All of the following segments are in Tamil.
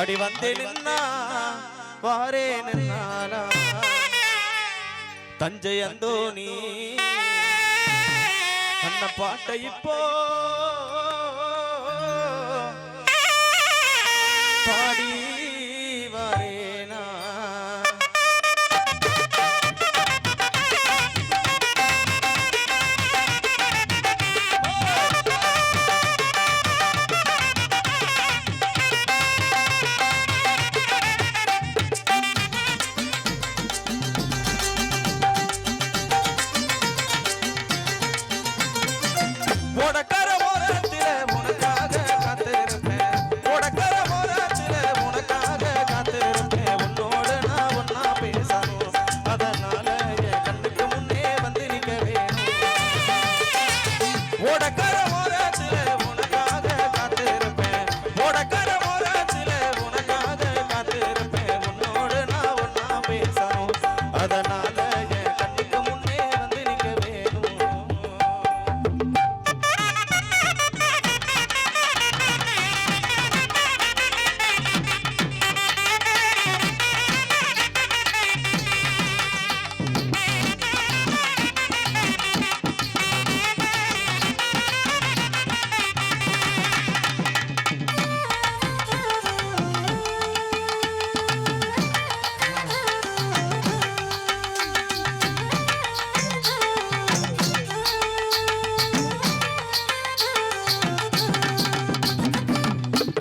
அடி வந்தேன்னா வாரேன் தஞ்சை அந்தோனி அண்ணன் பாட்டை இப்போ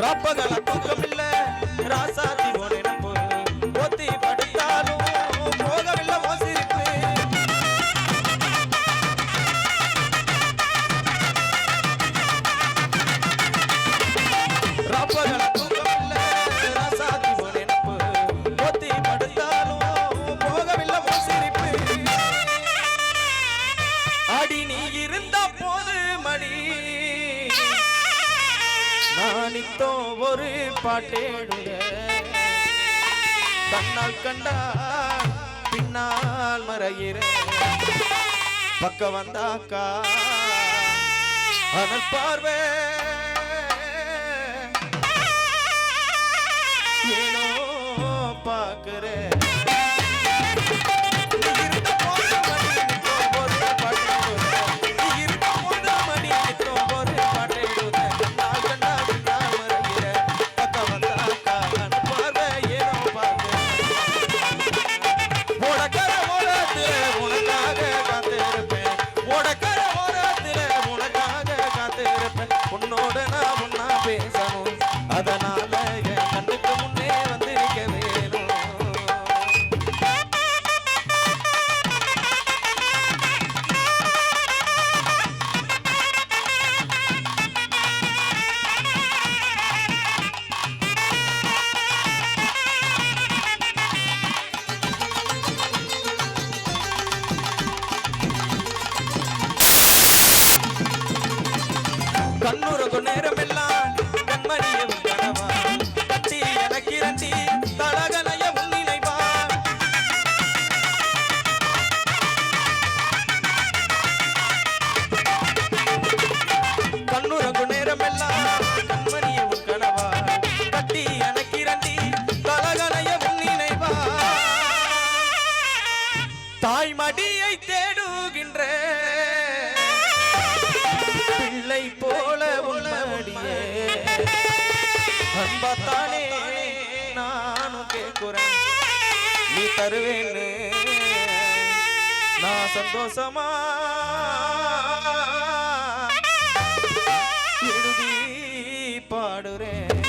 Rabba na நானித்தோ ஒரு பாட்டேடுங்க தன்னால் கண்டா பின்னால் மறையிற. பக்கம் வந்தாக்கா அனல் பார்வை. அன்பத்தானே நானும் கேட்குறேன். நீ தருவேன்னு நான் சந்தோஷமா? பாடுறேன்.